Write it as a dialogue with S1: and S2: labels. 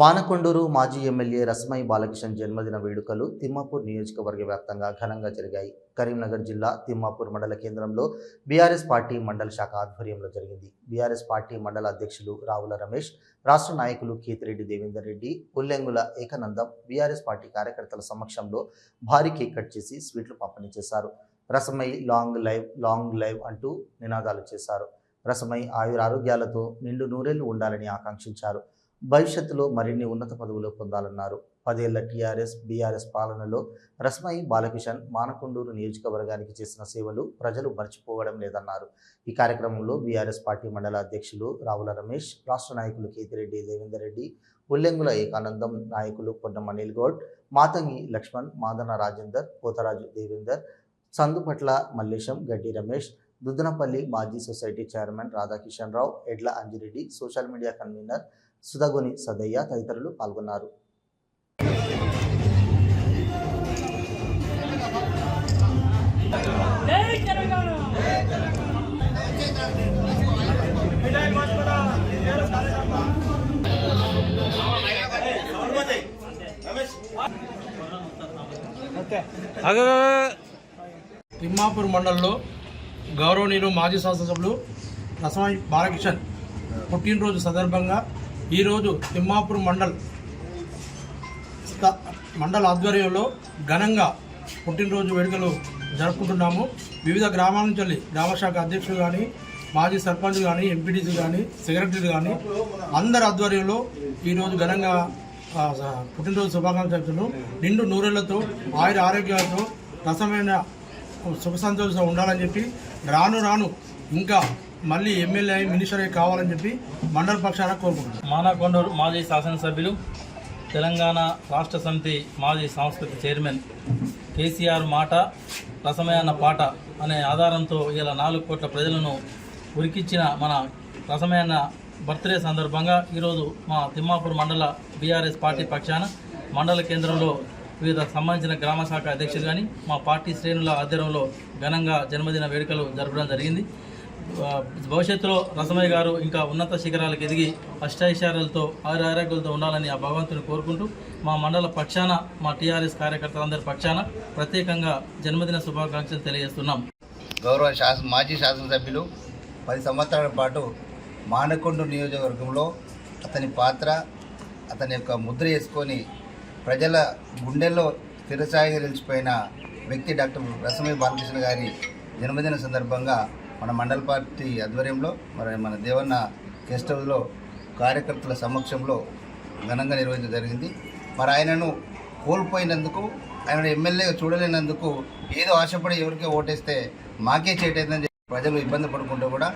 S1: మానకొండూరు మాజీ ఎమ్మెల్యే రస్మై బాలకిషన్ జన్మదిన వేడుకలు తిమ్మాపూర్ నియోజకవర్గ వ్యాప్తంగా ఘనంగా జరిగాయి. కరీంనగర్ జిల్లా తిమ్మాపూర్ మండల కేంద్రంలో బీఆర్ఎస్ పార్టీ మండల శాఖ ఆధ్వర్యంలో జరిగింది. బీఆర్ఎస్ పార్టీ మండల అధ్యక్షులు రావుల రమేష్ రాష్ట్ర నాయకులు కేతిరెడ్డి దేవేందర్ రెడ్డి ఉల్లెంగుల ఏకనందం బీఆర్ఎస్ పార్టీ కార్యకర్తల సమక్షంలో భారీ కేక్ కట్ చేసి స్వీట్లు పంపిణీ చేశారు. Rasamayi long live long live అంటూ నినాదాలు చేశారు. రసమై ఆయురారోగ్యాలతో నిండు నూరేళ్ళు ఉండాలని ఆకాంక్షించారు. భవిష్యత్తులో మరిన్ని ఉన్నత పదవులు పొందాలన్నారు. పదేళ్ళ టీఆర్ఎస్ బీఆర్ఎస్ పాలనలో రస్మయి బాలకిషన్ మానకొండూరు నియోజకవర్గానికి చేసిన సేవలు ప్రజలు మర్చిపోవడం లేదన్నారు. ఈ కార్యక్రమంలో బీఆర్ఎస్ పార్టీ మండల అధ్యక్షులు రావుల రమేష్ రాష్ట్ర నాయకులు కేతిరెడ్డి దేవేందర్ రెడ్డి ఉల్లెంగుల ఏకానందం నాయకులు పొన్నం అనిల్ గౌడ్ మాతంగి లక్ష్మణ్ మాదన రాజేందర్ పోతరాజు దేవేందర్ సందుపట్ల మల్లేశం గడ్డి రమేష్ దుద్దనపల్లి మాజీ society chairman Radhakishan Rao Edla Anjireddy social media convenor Sudhagoni Sadaiah తదితరులు పాల్గొన్నారు.
S2: తిమ్మాపూర్ మండలంలో గౌరవనీయులు మాజీ శాసనసభ్యులు రసమాయి బాలకిషన్ పుట్టినరోజు సందర్భంగా ఈరోజు తిమ్మాపూర్ మండల్ మండల ఆధ్వర్యంలో ఘనంగా పుట్టినరోజు వేడుకలు జరుపుకుంటున్నాము. వివిధ గ్రామాల నుంచి వెళ్ళి గ్రామశాఖ అధ్యక్షులు కానీ మాజీ సర్పంచ్ కానీ ఎంపీటీసీ కానీ సెక్రటరీలు కానీ అందరి ఆధ్వర్యంలో ఈరోజు ఘనంగా పుట్టినరోజు శుభాకాంక్షలు నిండు నూరేళ్ళతో ఆయుర ఆరోగ్యాలతో రసమైన సుఖ సంతోషం ఉండాలని చెప్పి రాను రాను ఇంకా మళ్ళీ ఎమ్మెల్యే మినిస్టర్ కావాలని చెప్పి మండల పక్షాన కోరుకుంటున్నాను
S3: మానకొండూరు మాజీ శాసనసభ్యులు తెలంగాణ రాష్ట్ర సమితి మాజీ సాంస్కృతిక చైర్మన్ కేసీఆర్ మాట రసమయాన పాట అనే ఆధారంతో ఇలా నాలుగు కోట్ల ప్రజలను ఉరికిచ్చిన మన రసమయాన బర్త్డే సందర్భంగా ఈరోజు మా తిమ్మాపూర్ మండల బీఆర్ఎస్ పార్టీ పక్షాన మండల కేంద్రంలో వివిధ సంబంధించిన గ్రామ శాఖ అధ్యక్షులు కానీ మా పార్టీ శ్రేణుల ఆధ్వర్యంలో ఘనంగా జన్మదిన వేడుకలు జరపడం జరిగింది. భవిష్యత్తులో రసమయ్య గారు ఇంకా ఉన్నత శిఖరాలకు ఎదిగి అష్టైశ్వర్యాలతో ఆరోగ్యాలతో ఉండాలని ఆ భగవంతుని కోరుకుంటూ మా మండల పక్షాన మా టీఆర్ఎస్ కార్యకర్తలందరి పక్షాన ప్రత్యేకంగా జన్మదిన శుభాకాంక్షలు తెలియజేస్తున్నాం.
S4: గౌరవ శాసన మాజీ శాసనసభ్యులు పది సంవత్సరాల పాటు మానకొండ నియోజకవర్గంలో అతని పాత్ర అతని యొక్క ముద్ర వేసుకొని ప్రజల గుండెల్లో స్థిరస్థాయిగా నిలిచిపోయిన వ్యక్తి డాక్టర్ రసమయ్య బాలకృష్ణ గారి జన్మదిన సందర్భంగా మన మండల పార్టీ ఆధ్వర్యంలో మరి మన దేవన్న గెస్ట్ హౌస్లో కార్యకర్తల సమక్షంలో ఘనంగా నిర్వహించడం జరిగింది. మరి ఆయనను కోల్పోయినందుకు ఆయన ఎమ్మెల్యేగా చూడలేనందుకు ఏదో ఆశపడి ఎవరికే ఓటేస్తే మాకే చేయటైందని చెప్పి ప్రజలు ఇబ్బంది పడుకుంటూ కూడా